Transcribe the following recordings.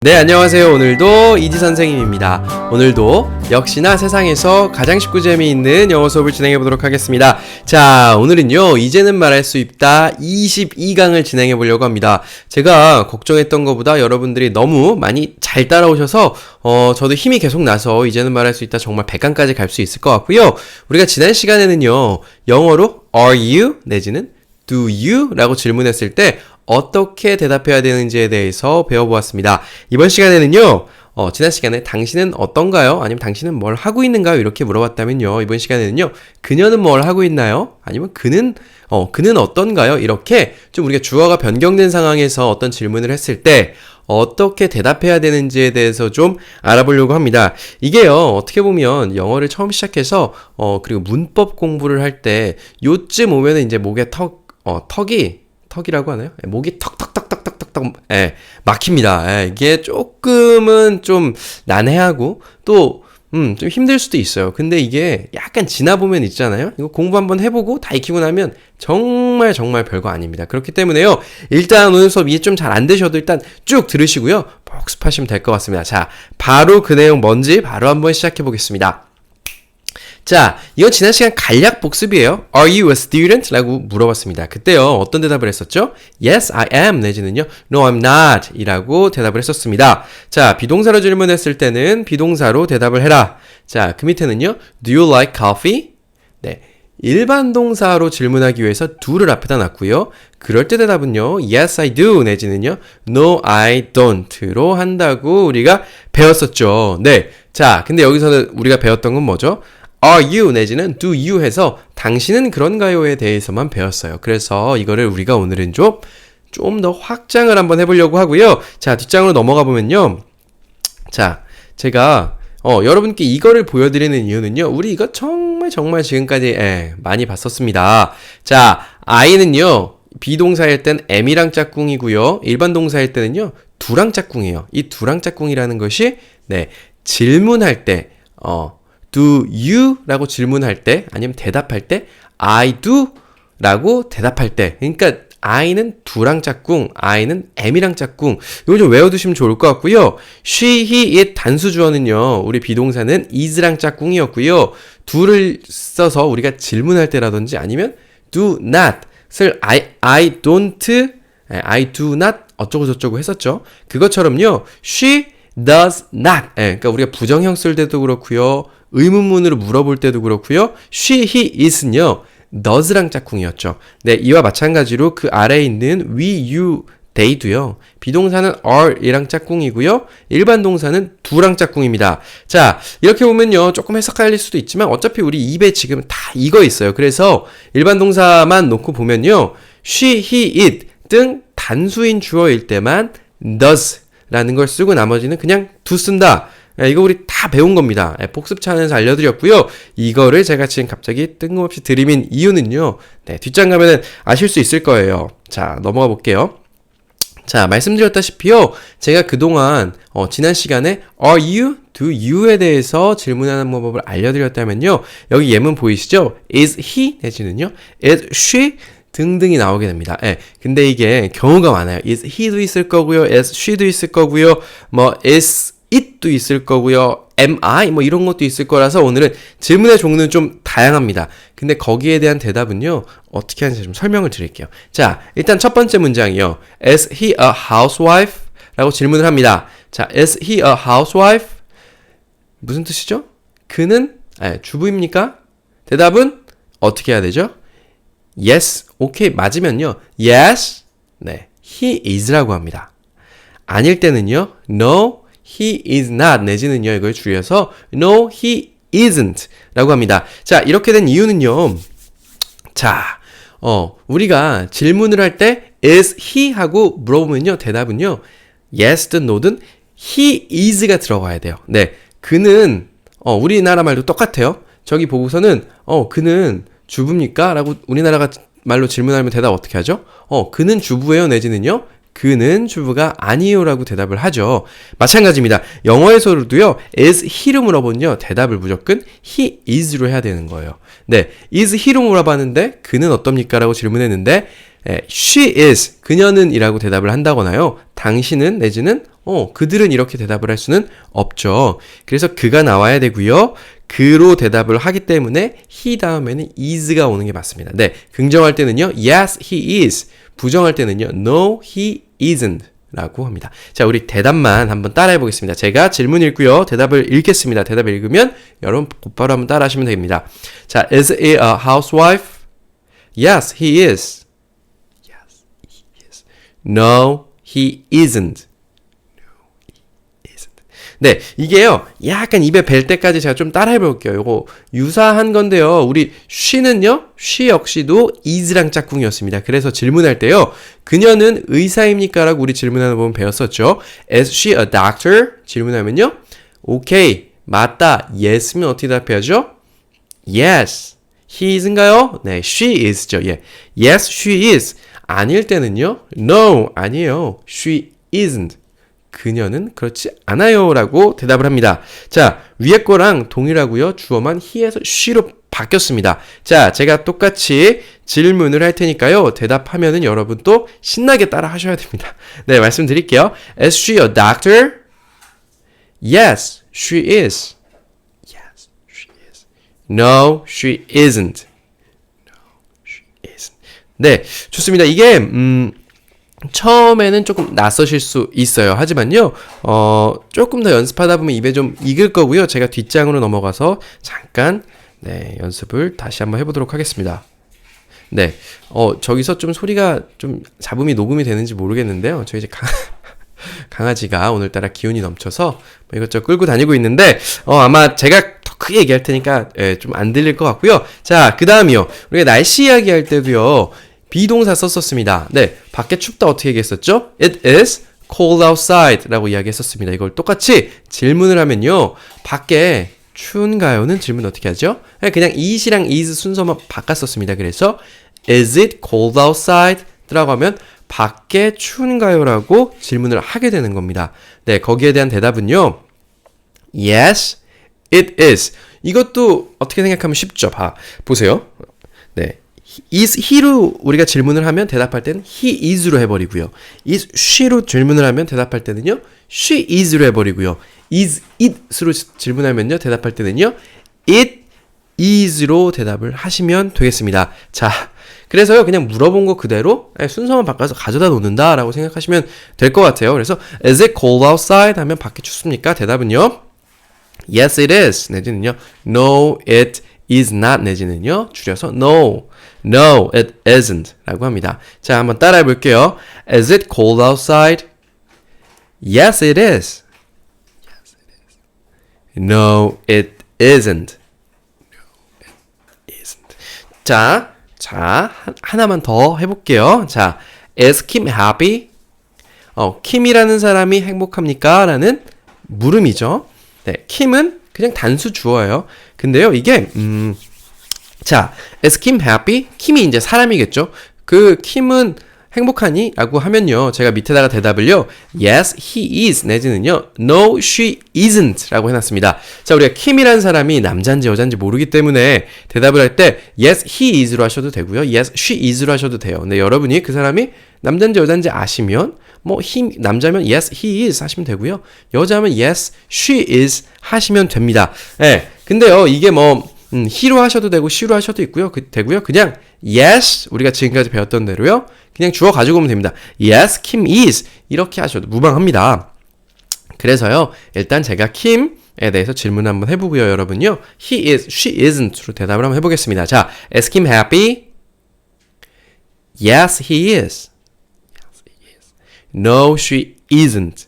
네, 안녕하세요. 오늘도 이지 선생님입니다. 오늘도 역시나 세상에서 가장 쉽고 재미있는 영어 수업을 진행해 보도록 하겠습니다. 자, 오늘은요, 이제는 말할 수 있다 22강을 진행해 보려고 합니다. 제가 걱정했던 것보다 여러분들이 너무 많이 잘 따라오셔서, 어, 저도 힘이 계속 나서 이제는 말할 수 있다 정말 100강까지 갈 수 있을 것 같고요. 우리가 지난 시간에는요, 영어로 are you 내지는 do you? 라고 질문했을 때 어떻게 대답해야 되는지에 대해서 배워보았습니다. 이번 시간에는요, 어, 지난 시간에 당신은 어떤가요? 아니면 당신은 뭘 하고 있는가요? 이렇게 물어봤다면요. 이번 시간에는요, 그녀는 뭘 하고 있나요? 아니면 그는, 어, 그는 어떤가요? 이렇게 좀 우리가 주어가 변경된 상황에서 어떤 질문을 했을 때, 어떻게 대답해야 되는지에 대해서 좀 알아보려고 합니다. 이게요, 어떻게 보면 영어를 처음 시작해서, 어, 그리고 문법 공부를 할 때, 요쯤 오면은 이제 목에 턱, 어, 턱이, 턱이라고 하나요? 예, 목이 턱턱턱턱턱턱턱, 예, 막힙니다. 예, 이게 조금은 좀 난해하고, 또, 음, 좀 힘들 수도 있어요. 근데 이게 약간 지나보면 있잖아요? 이거 공부 한번 해보고 다 익히고 나면 정말 정말 별거 아닙니다. 그렇기 때문에요. 일단 오늘 수업 이해 좀 잘 안 되셔도 일단 쭉 들으시고요. 복습하시면 될 것 같습니다. 자, 바로 그 내용 뭔지 바로 한번 시작해 보겠습니다. 자, 이건 지난 시간 간략 복습이에요. Are you a student? 라고 물어봤습니다. 그때요, 어떤 대답을 했었죠? Yes, I am. 내지는요, No, I'm not. 이라고 대답을 했었습니다. 자, 비동사로 질문했을 때는 비동사로 대답을 해라. 자, 그 밑에는요, Do you like coffee? 네. 일반 동사로 질문하기 위해서 do를 앞에다 놨고요. 그럴 때 대답은요, yes, I do, 내지는요, no, I don't로 한다고 우리가 배웠었죠. 네. 자, 근데 여기서는 우리가 배웠던 건 뭐죠? Are you 내지는 do you 해서 당신은 그런가요에 대해서만 배웠어요. 그래서 이거를 우리가 오늘은 좀, 좀 더 확장을 한번 해보려고 하고요. 자, 뒷장으로 넘어가 보면요. 자, 제가 어, 여러분께 이거를 보여드리는 이유는요. 우리 이거 정말 정말 지금까지 예, 많이 봤었습니다. 자, I는요. 비동사일 땐 M이랑 짝꿍이고요. 일반 동사일 때는요. 두랑 짝꿍이에요. 이 두랑 짝꿍이라는 것이 네, 질문할 때 어, do you? 라고 질문할 때 아니면 대답할 때 I do? 라고 대답할 때 그러니까 I는 두랑 짝꿍, I는 M이랑 짝꿍. 이거 좀 외워두시면 좋을 것 같고요. she, he, it 단수 주어는요. 우리 비동사는 is랑 짝꿍이었고요. do를 써서 우리가 질문할 때라든지 아니면 do not을 I, I don't, I do not 어쩌고 저쩌고 했었죠. 그것처럼요. she does not. 예, 그러니까 우리가 부정형 쓸 때도 그렇고요. 의문문으로 물어볼 때도 그렇고요. she, he, it은요. does랑 짝꿍이었죠. 네, 이와 마찬가지로 그 아래에 있는 we, you, they도요. 비동사는 are이랑 짝꿍이고요. 일반 동사는 두랑 짝꿍입니다. 자, 이렇게 보면요. 조금 해석할 수도 있지만 어차피 우리 입에 지금 다 이거 있어요. 그래서 일반 동사만 놓고 보면요. she, he, it 등 단수인 주어일 때만 does 라는 걸 쓰고 나머지는 그냥 do 쓴다. 예, 이거 우리 다 배운 겁니다. 예, 복습 차원에서 알려드렸고요. 이거를 제가 지금 갑자기 뜬금없이 드리민 이유는요. 네, 뒷장 가면은 아실 수 있을 거예요. 자, 넘어가 볼게요. 자, 말씀드렸다시피요. 제가 그동안 어, 지난 시간에 are you, do you에 대해서 질문하는 방법을 알려드렸다면요. 여기 예문 보이시죠? is he 내지는요. is she 등등이 나오게 됩니다. 예. 근데 이게 경우가 많아요. is he도 있을 거고요. is she도 있을 거고요. 뭐 is it도 있을 거고요. am I 뭐 이런 것도 있을 거라서 오늘은 질문의 종류는 좀 다양합니다. 근데 거기에 대한 대답은요. 어떻게 하는지 좀 설명을 드릴게요. 자, 일단 첫 번째 문장이요. is he a housewife? 라고 질문을 합니다. 자, is he a housewife? 무슨 뜻이죠? 그는 아, 주부입니까? 대답은 어떻게 해야 되죠? yes, 오케이 맞으면요. yes, 네, he is라고 합니다. 아닐 때는요. no, he is not 내지는요. 이걸 줄여서 no, he isn't 라고 합니다. 자, 이렇게 된 이유는요. 자, 어, 우리가 질문을 할 때 is he 하고 물어보면요. 대답은요. yes든 no든 he is가 들어가야 돼요. 네. 그는 어, 우리나라 말도 똑같아요. 저기 보고서는 어, 그는 주부입니까? 라고 우리나라가 말로 질문하면 대답 어떻게 하죠? 어, 그는 주부예요 내지는요. 그는 주부가 아니에요 라고 대답을 하죠. 마찬가지입니다. 영어에서도요, is he로 물어보면요, 대답을 무조건 he is로 해야 되는 거예요. 네, is he로 물어봤는데, 그는 어떻습니까? 라고 질문했는데, 에, she is, 그녀는 이라고 대답을 한다거나요, 당신은 내지는, 어, 그들은 이렇게 대답을 할 수는 없죠. 그래서 그가 나와야 되고요. 그로 대답을 하기 때문에 he 다음에는 is가 오는 게 맞습니다. 네, 긍정할 때는요. yes, he is. 부정할 때는요. no, he isn't. 라고 합니다. 자, 우리 대답만 한번 따라해 보겠습니다. 제가 질문 읽고요. 대답을 읽겠습니다. 대답을 읽으면 여러분 곧바로 한번 따라 하시면 됩니다. 자, is he a housewife? Yes, he is. Yes, he is. No, he isn't. 네, 이게요, 약간 입에 뵐 때까지 제가 좀 따라해 볼게요. 요거 유사한 건데요. 우리 she는요, she 역시도 is랑 짝꿍이었습니다. 그래서 질문할 때요, 그녀는 의사입니까? 라고 우리 질문하는 부분 배웠었죠. Is she a doctor? 질문하면요, 오케이, 맞다, yes면 어떻게 답해야죠? Yes. He is인가요? 네, she is죠. 예. Yes, she is. 아닐 때는요, no, 아니에요. She isn't. 그녀는 그렇지 않아요. 라고 대답을 합니다. 자, 위에 거랑 동일하고요. 주어만 he에서 she로 바뀌었습니다. 자, 제가 똑같이 질문을 할 테니까요. 대답하면은 여러분 또 신나게 따라 하셔야 됩니다. 네, 말씀드릴게요. Is she a doctor? Yes, she is. Yes, she is. No, she isn't. No, she isn't. 네, 좋습니다. 이게 음 처음에는 조금 낯서실 수 있어요. 하지만요, 어, 조금 더 연습하다 보면 입에 좀 익을 거고요. 제가 뒷장으로 넘어가서 잠깐, 네, 연습을 다시 한번 해보도록 하겠습니다. 네, 어, 저기서 좀 소리가 좀 잡음이 녹음이 되는지 모르겠는데요. 저희 이제 강, 강아지가 오늘따라 기운이 넘쳐서 뭐 이것저것 끌고 다니고 있는데, 어, 아마 제가 더 크게 얘기할 테니까, 예, 좀 안 들릴 것 같고요. 자, 그 다음이요. 우리가 날씨 이야기 할 때도요, 비동사 썼었습니다. 네, 밖에 춥다 어떻게 얘기했었죠? It is cold outside 라고 이야기했었습니다. 이걸 똑같이 질문을 하면요. 밖에 추운가요는 질문 어떻게 하죠? 네, 그냥 is이랑 is 순서만 바꿨었습니다. 그래서 is it cold outside? 라고 하면 밖에 추운가요? 라고 질문을 하게 되는 겁니다. 네, 거기에 대한 대답은요. Yes, it is. 이것도 어떻게 생각하면 쉽죠? 봐, 보세요. 네. is he로 우리가 질문을 하면 대답할 때는 he is로 해버리고요. is she로 질문을 하면 대답할 때는요. she is로 해버리고요. is it으로 질문하면요. 대답할 때는요. it is로 대답을 하시면 되겠습니다. 자, 그래서요. 그냥 물어본 거 그대로 순서만 바꿔서 가져다 놓는다라고 생각하시면 될 것 같아요. 그래서 is it cold outside 하면 밖에 춥습니까? 대답은요. Yes, it is. 내지는요. No, it is not. 내지는요. 줄여서 no. No, it isn't. 라고 합니다. 자, 한번 따라해 볼게요. Is it cold outside? Yes, it is. Yes, it is. No, it isn't. No, it isn't. 자, 자, 하나만 더 해볼게요. 자, is Kim happy? 어, 킴이라는 사람이 행복합니까? 라는 물음이죠. 네, 킴은 그냥 단수 주어예요. 근데요, 이게, 음, 자, is Kim happy? 킴이 이제 사람이겠죠? 그 킴은 행복하니? 라고 하면요. 제가 밑에다가 대답을요. Yes, he is. 내지는요. No, she isn't. 라고 해놨습니다. 자, 우리가 킴이라는 사람이 남자인지 여자인지 모르기 때문에 대답을 할 때 Yes, he is로 하셔도 되고요. Yes, she is로 하셔도 돼요. 근데 여러분이 그 사람이 남자인지 여자인지 아시면 뭐 he, 남자면 Yes, he is 하시면 되고요. 여자면 Yes, she is 하시면 됩니다. 예. 네, 근데요. 이게 뭐 음, he로 하셔도 되고 she로 하셔도 있고요. 그, 되고요. 그냥 yes 우리가 지금까지 배웠던 대로요. 그냥 주어 가지고 오면 됩니다. Yes, Kim is 이렇게 하셔도 무방합니다. 그래서요. 일단 제가 Kim에 대해서 질문 한번 해보고요. 여러분요. He is, she isn't로 대답을 한번 해보겠습니다. 자, is Kim happy? Yes, he is. No, she isn't.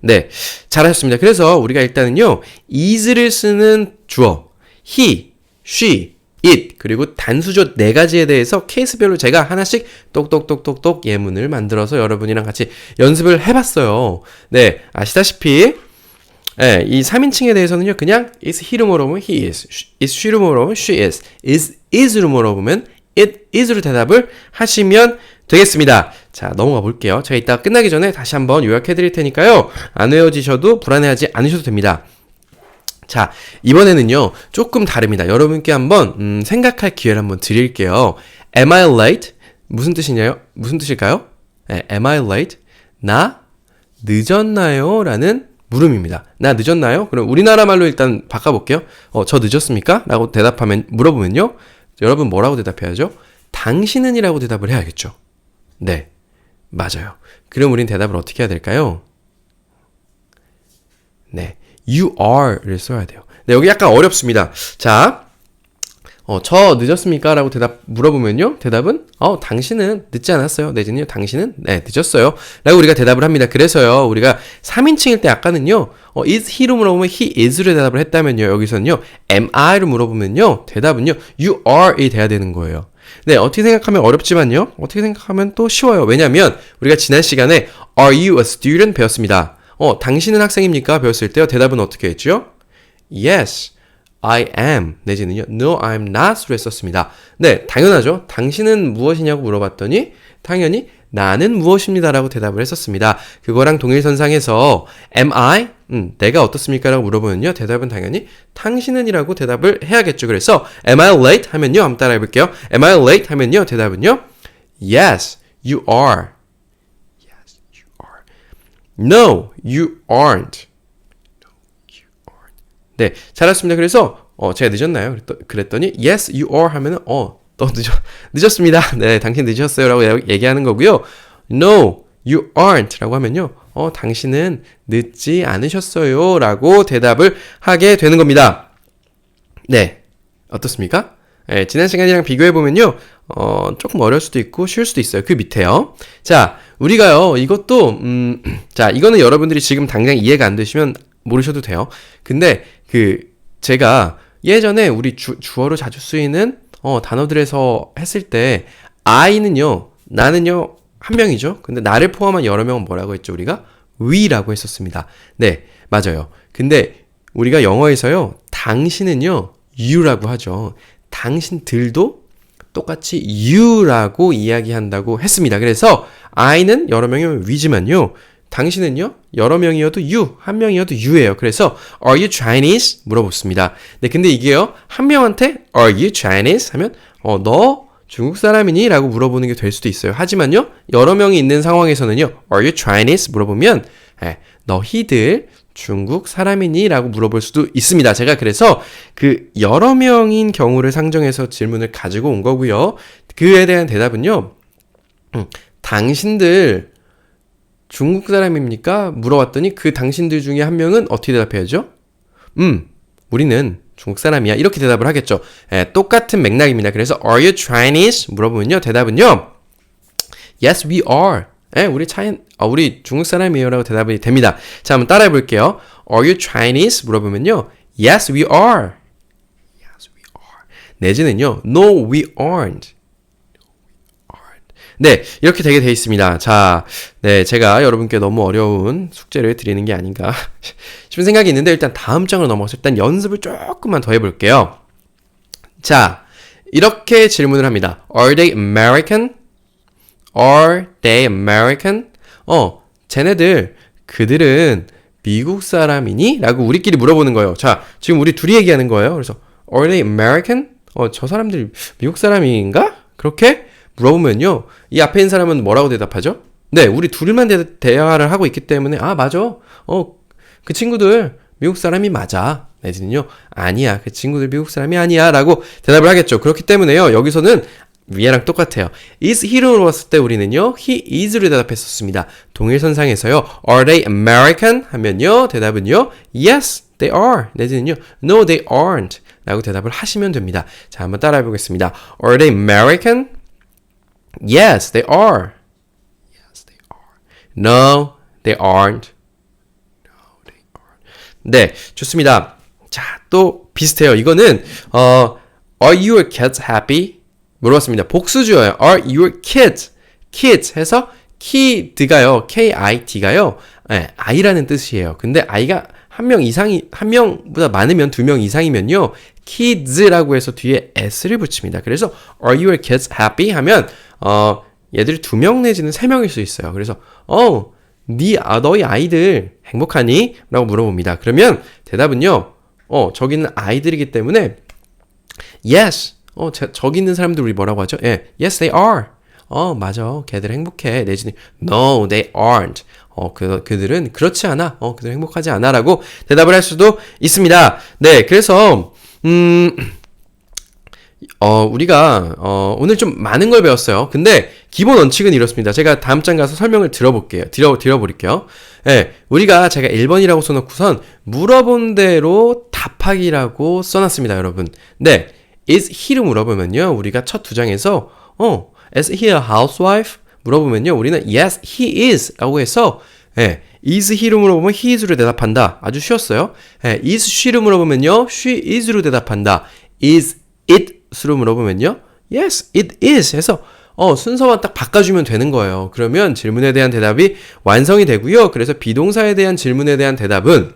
네, 잘하셨습니다. 그래서 우리가 일단은요, is를 쓰는 주어, he, she, it, 그리고 단수조 네 가지에 대해서 케이스별로 제가 하나씩 똑똑똑똑똑 예문을 만들어서 여러분이랑 같이 연습을 해봤어요. 네, 아시다시피, 네, 이 3인칭에 대해서는요, 그냥 is he로 물어보면 he is, is she로 물어보면 she is, is is로 물어보면 it is로 대답을 하시면 되겠습니다. 자, 넘어가 볼게요. 제가 이따 끝나기 전에 다시 한번 요약해 드릴 테니까요. 안 외워지셔도 불안해하지 않으셔도 됩니다. 자, 이번에는요, 조금 다릅니다. 여러분께 한번, 음, 생각할 기회를 한번 드릴게요. Am I late? 무슨 뜻이냐요? 무슨 뜻일까요? 네, am I late? 나 늦었나요? 라는 물음입니다. 나 늦었나요? 그럼 우리나라 말로 일단 바꿔볼게요. 어, 저 늦었습니까? 라고 대답하면, 물어보면요. 여러분 뭐라고 대답해야죠? 당신은이라고 대답을 해야겠죠. 네. 맞아요. 그럼 우린 대답을 어떻게 해야 될까요? 네. You are를 써야 돼요. 네, 여기 약간 어렵습니다. 자, 어, 저 늦었습니까? 라고 대답, 물어보면요. 대답은, 어, 당신은 늦지 않았어요. 내지는요, 당신은, 네, 늦었어요. 라고 우리가 대답을 합니다. 그래서요, 우리가 3인칭일 때 아까는요, 어, is he로 물어보면 he is로 대답을 했다면요. 여기서는요, am I로 물어보면요, 대답은요, you are이 돼야 되는 거예요. 네, 어떻게 생각하면 어렵지만요, 어떻게 생각하면 또 쉬워요. 왜냐면, 우리가 지난 시간에 are you a student 배웠습니다. 어, 당신은 학생입니까? 배웠을 때요, 대답은 어떻게 했죠? Yes. I am 내지는요 No, I'm not로 했었습니다. 네, 당연하죠. 당신은 무엇이냐고 물어봤더니 당연히 나는 무엇입니다라고 대답을 했었습니다. 그거랑 동일선상에서 am I? 음, 내가 어떻습니까? 라고 물어보면요. 대답은 당연히 당신은이라고 대답을 해야겠죠. 그래서 am I late? 하면요. 한번 따라해 볼게요. am I late? 하면요. 대답은요. Yes, you are. Yes, you are. No, you aren't. 네, 잘했습니다. 그래서 어, 제가 늦었나요? 그랬더니 yes, you are 하면은 어, 또 늦었 늦었습니다. 네, 당신 늦으셨어요 라고 얘기하는 거고요. No, you aren't라고 하면요. 어, 당신은 늦지 않으셨어요 라고 대답을 하게 되는 겁니다. 네. 어떻습니까? 네, 지난 시간이랑 비교해 보면요. 어, 조금 어려울 수도 있고 쉬울 수도 있어요. 그 밑에요. 자, 우리가요. 이것도 음, 자, 이거는 여러분들이 지금 당장 이해가 안 되시면 모르셔도 돼요. 근데 그 제가 예전에 우리 주, 주어로 자주 쓰이는 어, 단어들에서 했을 때 I는요, 나는요 한 명이죠. 근데 나를 포함한 여러 명은 뭐라고 했죠? 우리가 we라고 했었습니다. 네, 맞아요. 근데 우리가 영어에서요, 당신은요 you라고 하죠. 당신들도 똑같이 you라고 이야기한다고 했습니다. 그래서 I는 여러 명이면 we지만요. 당신은요? 여러 명이어도 you, 한 명이어도 you예요. 그래서 are you Chinese? 물어봤습니다. 네, 근데 이게요. 한 명한테 are you Chinese? 하면 어, 너 중국 사람이니? 라고 물어보는 게 될 수도 있어요. 하지만요. 여러 명이 있는 상황에서는요. are you Chinese? 물어보면 예, 너희들 중국 사람이니? 라고 물어볼 수도 있습니다. 제가 그래서 그 여러 명인 경우를 상정해서 질문을 가지고 온 거고요. 그에 대한 대답은요. 음, 당신들 중국 사람입니까? 물어봤더니 그 당신들 중에 한 명은 어떻게 대답해야죠? 음, 우리는 중국 사람이야. 이렇게 대답을 하겠죠. 예, 똑같은 맥락입니다. 그래서 are you Chinese? 물어보면요. 대답은요. Yes, we are. 예, 우리 차인, 아, 우리 중국 사람이에요라고 대답이 됩니다. 자, 한번 따라해 볼게요. Are you Chinese? 물어보면요. Yes, we are. Yes, we are. 내지는요. No, we aren't. 네, 이렇게 되게 돼 있습니다. 자, 네, 제가 여러분께 너무 어려운 숙제를 드리는 게 아닌가 싶은 생각이 있는데 일단 다음 장으로 넘어가서 일단 연습을 조금만 더 해볼게요. 자, 이렇게 질문을 합니다. Are they American? Are they American? 어, 쟤네들 그들은 미국 사람이니? 라고 우리끼리 물어보는 거예요. 자, 지금 우리 둘이 얘기하는 거예요. 그래서 Are they American? 어, 저 사람들 미국 사람인가? 그렇게 물어보면요. 이 앞에 있는 사람은 뭐라고 대답하죠? 네, 우리 둘만 대, 화를 하고 있기 때문에, 아, 맞아. 어, 그 친구들 미국 사람이 맞아. 내지는요, 아니야. 그 친구들 미국 사람이 아니야. 라고 대답을 하겠죠. 그렇기 때문에요, 여기서는 위에랑 똑같아요. is he로 물어봤을 때 우리는요, he is로 대답했었습니다. 동일선상에서요, are they American? 하면요, 대답은요, yes, they are. 내지는요, no, they aren't. 라고 대답을 하시면 됩니다. 자, 한번 따라해 보겠습니다. Are they American? Yes, they are. Yes, they are. No, they aren't. No, they aren't. 네, 좋습니다. 자, 또 비슷해요. 이거는 어, Are your kids happy? 물어봤습니다. 복수주어예요. Are your kids? kids 해서 kid가요. K-I-D가요. 네, 아이라는 뜻이에요. 근데 아이가 한 명 이상이 한 명보다 많으면 두 명 이상이면요. kids라고 해서 뒤에 s를 붙입니다. 그래서 are your kids happy 하면 어, 얘들이 두 명 내지는 세 명일 수 있어요. 그래서, 어, 네, 아, 너희 아이들 행복하니? 라고 물어봅니다. 그러면 대답은요, 어, 저기 있는 아이들이기 때문에, yes. 어, 저, 저기 있는 사람들 우리 뭐라고 하죠? 예, yes, they are. 어, 맞아. 걔들 행복해. 내지는, no, they aren't. 어, 그, 그들은 그렇지 않아. 어, 그들은 행복하지 않아. 라고 대답을 할 수도 있습니다. 네, 그래서, 음, 어, 우리가, 어, 오늘 좀 많은 걸 배웠어요. 근데, 기본 원칙은 이렇습니다. 제가 다음 장 가서 설명을 들어볼게요. 들어, 들어버릴게요. 예, 네, 우리가 제가 1번이라고 써놓고선, 물어본 대로 답하기라고 써놨습니다, 여러분. 네, is he를 물어보면요. 우리가 첫 두 장에서, 어, is he a housewife? 물어보면요. 우리는 yes, he is 라고 해서, 예, is he로 물어보면 he is로 대답한다. 아주 쉬웠어요. 예, is she로 물어보면요. she is로 대답한다. is it 수로 물어보면요. Yes, it is. 해서 어, 순서만 딱 바꿔주면 되는 거예요. 그러면 질문에 대한 대답이 완성이 되고요. 그래서 비동사에 대한 질문에 대한 대답은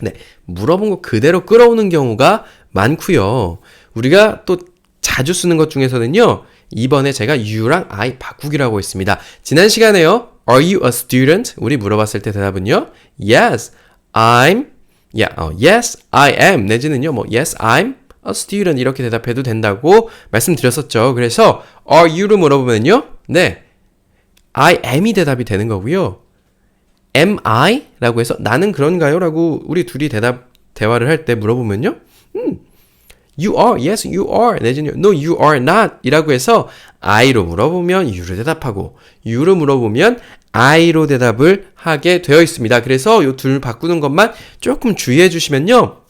네, 물어본 거 그대로 끌어오는 경우가 많고요. 우리가 또 자주 쓰는 것 중에서는요. 이번에 제가 you랑 I 바꾸기라고 했습니다. 지난 시간에요. Are you a student? 우리 물어봤을 때 대답은요. Yes, I'm. Yeah, 어, yes, I am. 내지는요. 뭐 yes, I'm a student 이렇게 대답해도 된다고 말씀드렸었죠. 그래서 are you를 물어보면요. 네. I am이 대답이 되는 거고요. am I? 라고 해서 나는 그런가요? 라고 우리 둘이 대답 대화를 할 때 물어보면요. 음. You are, yes, you are. 내지는 no, you are not. 이라고 해서 I로 물어보면 you로 대답하고 you로 물어보면 I로 대답을 하게 되어 있습니다. 그래서 이 둘 바꾸는 것만 조금 주의해 주시면요.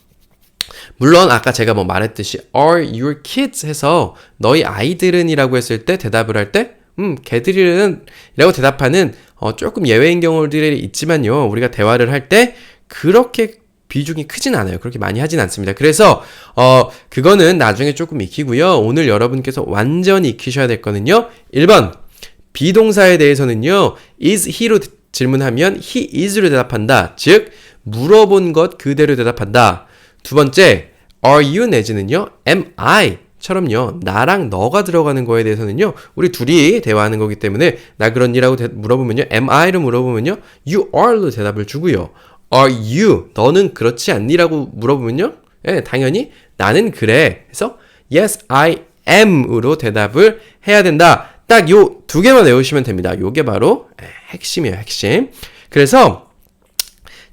물론 아까 제가 뭐 말했듯이 are your kids 해서 너희 아이들은이라고 했을 때 대답을 할 때 음, 걔들은 이라고 대답하는 어, 조금 예외인 경우들이 있지만요. 우리가 대화를 할 때 그렇게 비중이 크진 않아요. 그렇게 많이 하진 않습니다. 그래서 어 그거는 나중에 조금 익히고요. 오늘 여러분께서 완전히 익히셔야 될 거는요. 1번 비동사에 대해서는요. is he로 질문하면 he is로 대답한다. 즉 물어본 것 그대로 대답한다. 두 번째 are you 내지는요. am I 처럼요. 나랑 너가 들어가는 거에 대해서는요. 우리 둘이 대화하는 거기 때문에 나 그런니라고 물어보면요. am I를 물어보면요. you are로 대답을 주고요. are you 너는 그렇지 않니라고 물어보면요. 예, 당연히 나는 그래. 해서 yes I am으로 대답을 해야 된다. 딱 요 두 개만 외우시면 됩니다. 요게 바로 예, 핵심이에요, 핵심. 그래서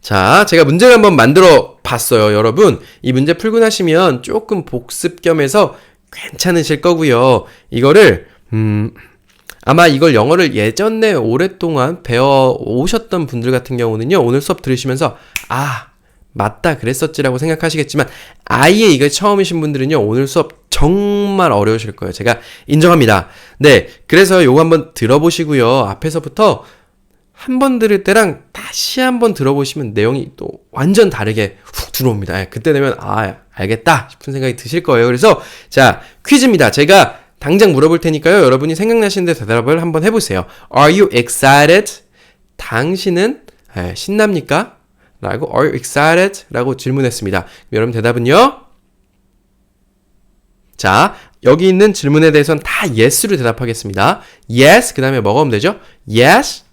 자, 제가 문제를 한번 만들어 봤어요, 여러분. 이 문제 풀고 나시면 조금 복습 겸해서 괜찮으실 거고요. 이거를 음 아마 이걸 영어를 예전에 오랫동안 배워 오셨던 분들 같은 경우는요. 오늘 수업 들으시면서 아, 맞다 그랬었지라고 생각하시겠지만 아예 이게 처음이신 분들은요. 오늘 수업 정말 어려우실 거예요. 제가 인정합니다. 네. 그래서 요거 한번 들어보시고요. 앞에서부터 한 번 들을 때랑 다시 한 번 들어보시면 내용이 또 완전 다르게 훅 들어옵니다. 예, 그때 되면 아, 알겠다 싶은 생각이 드실 거예요. 그래서 자, 퀴즈입니다. 제가 당장 물어볼 테니까요. 여러분이 생각나시는데 대답을 한번 해보세요. Are you excited? 당신은 에, 신납니까? 라고 Are you excited? 라고 질문했습니다. 여러분 대답은요? 자, 여기 있는 질문에 대해서는 다 yes로 대답하겠습니다. yes, 그 다음에 뭐가 오면 되죠? yes.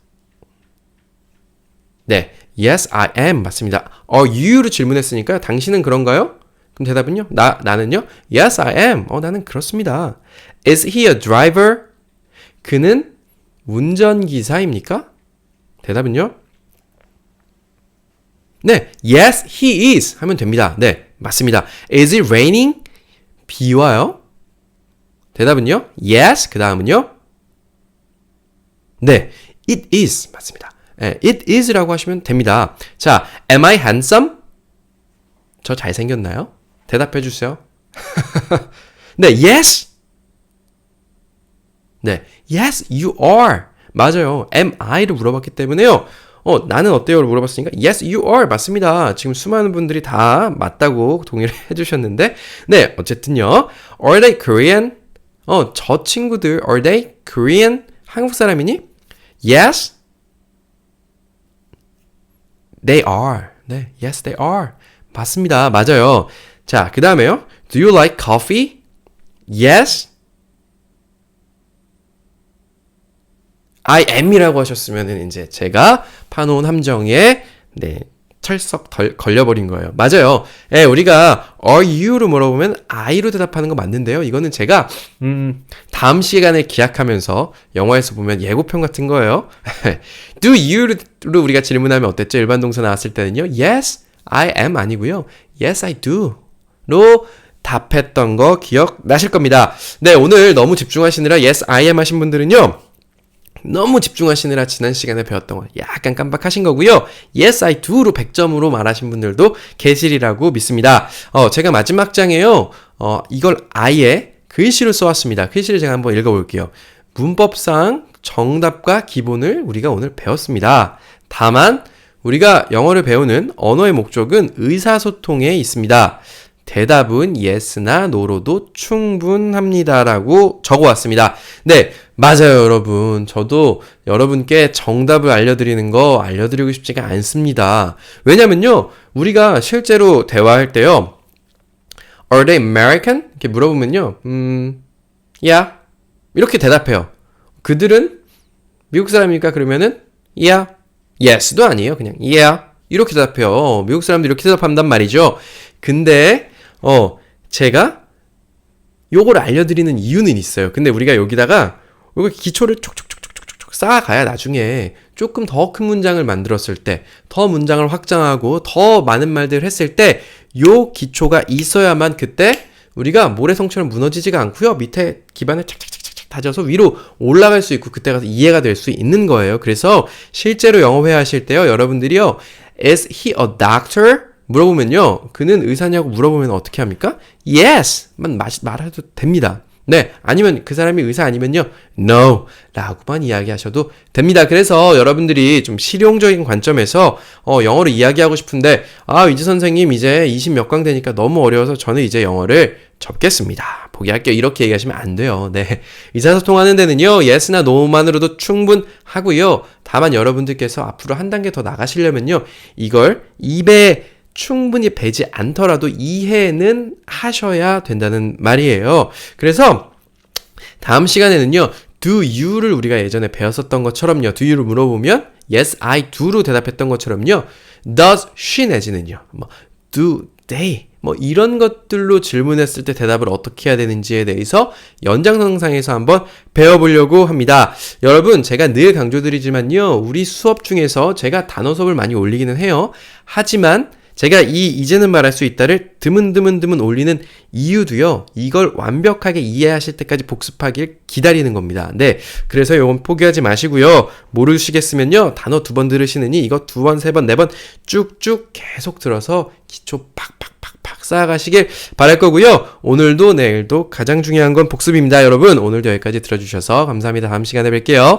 네, yes, I am 맞습니다. Are you로 질문했으니까 당신은 그런가요? 그럼 대답은요? 나, 나는요? Yes, I am. 어, 나는 그렇습니다. Is he a driver? 그는 운전기사입니까? 대답은요? 네, yes, he is. 하면 됩니다. 네, 맞습니다. Is it raining? 비 와요? 대답은요? Yes, 그 다음은요? 네, it is. 맞습니다. 네, it is라고 하시면 됩니다. 자, am I handsome? 저 잘생겼나요? 대답해 주세요. 네, yes. 네, yes, you are. 맞아요. am I를 물어봤기 때문에요. 어, 나는 어때요?를 물어봤으니까 yes, you are 맞습니다. 지금 수많은 분들이 다 맞다고 동의를 해주셨는데, 네, 어쨌든요. Are they Korean? 어, 저 친구들 are they Korean? 한국 사람이니? Yes, they are. 네, yes, they are. 맞습니다. 맞아요. 자, 그 다음에요. Do you like coffee? Yes. I am이라고 하셨으면 이제 제가 파놓은 함정에 네, 철썩 덜, 걸려버린 거예요. 맞아요. 예, 우리가 are you로 물어보면 I로 대답하는 거 맞는데요. 이거는 제가 음, 다음 시간에 기약하면서 영화에서 보면 예고편 같은 거예요. Do you로 우리가 질문하면 어땠죠? 일반 동사 나왔을 때는요. Yes, I am 아니고요. Yes, I do. 로 답했던 거 기억나실 겁니다. 네, 오늘 너무 집중하시느라 yes, I am 하신 분들은요. 너무 집중하시느라 지난 시간에 배웠던 거 약간 깜빡하신 거고요. Yes, I do로 100점으로 말하신 분들도 계실이라고 믿습니다. 어, 제가 마지막 장에요. 어, 이걸 아예 글씨로 써왔습니다. 글씨를 제가 한번 읽어볼게요. 문법상 정답과 기본을 우리가 오늘 배웠습니다. 다만 우리가 영어를 배우는 언어의 목적은 의사소통에 있습니다. 대답은 yes나 no로도 충분합니다라고 적어왔습니다. 네, 맞아요, 여러분. 저도 여러분께 정답을 알려드리는 거 알려드리고 싶지가 않습니다. 왜냐면요, 우리가 실제로 대화할 때요, Are they American? 이렇게 물어보면요, 음, yeah. 이렇게 대답해요. 그들은 미국 사람입니까? 그러면은, yeah. yes도 아니에요. 그냥, yeah. 이렇게 대답해요. 미국 사람들이 이렇게 대답한단 말이죠. 근데, 어, 제가 요걸 알려드리는 이유는 있어요. 근데 우리가 여기다가 요거 기초를 촉촉촉촉촉촉 쌓아가야 나중에 조금 더 큰 문장을 만들었을 때, 더 문장을 확장하고 더 많은 말들을 했을 때, 요 기초가 있어야만 그때 우리가 모래성처럼 무너지지가 않고요. 밑에 기반을 착착착착 다져서 위로 올라갈 수 있고 그때 가서 이해가 될 수 있는 거예요. 그래서 실제로 영어 회화하실 때요. 여러분들이요. Is he a doctor? 물어보면요. 그는 의사냐고 물어보면 어떻게 합니까? Yes! 만 말해도 됩니다. 네. 아니면 그 사람이 의사 아니면요. No. 라고만 이야기하셔도 됩니다. 그래서 여러분들이 좀 실용적인 관점에서 어, 영어를 이야기하고 싶은데 아, 위지 선생님 이제 20 몇 강 되니까 너무 어려워서 저는 이제 영어를 접겠습니다. 포기할게요. 이렇게 얘기하시면 안 돼요. 네. 의사소통하는 데는요, yes나 no만으로도 충분하고요. 다만 여러분들께서 앞으로 한 단계 더 나가시려면요, 이걸 입에 충분히 배지 않더라도 이해는 하셔야 된다는 말이에요. 그래서 다음 시간에는요, do you를 우리가 예전에 배웠었던 것처럼요, do you를 물어보면 yes, I do로 대답했던 것처럼요, does she 내지는요, 뭐 do they 뭐 이런 것들로 질문했을 때 대답을 어떻게 해야 되는지에 대해서 연장선상에서 한번 배워보려고 합니다. 여러분 제가 늘 강조드리지만요. 우리 수업 중에서 제가 단어 수업을 많이 올리기는 해요. 하지만 제가 이 이제는 말할 수 있다를 드문드문드문 올리는 이유도요. 이걸 완벽하게 이해하실 때까지 복습하길 기다리는 겁니다. 네. 그래서 이건 포기하지 마시고요. 모르시겠으면요. 단어 두 번 들으시느니 이거 두 번, 세 번, 네 번 쭉쭉 계속 들어서 기초 팍팍팍팍 쌓아가시길 바랄 거고요. 오늘도 내일도 가장 중요한 건 복습입니다. 여러분 오늘도 여기까지 들어주셔서 감사합니다. 다음 시간에 뵐게요.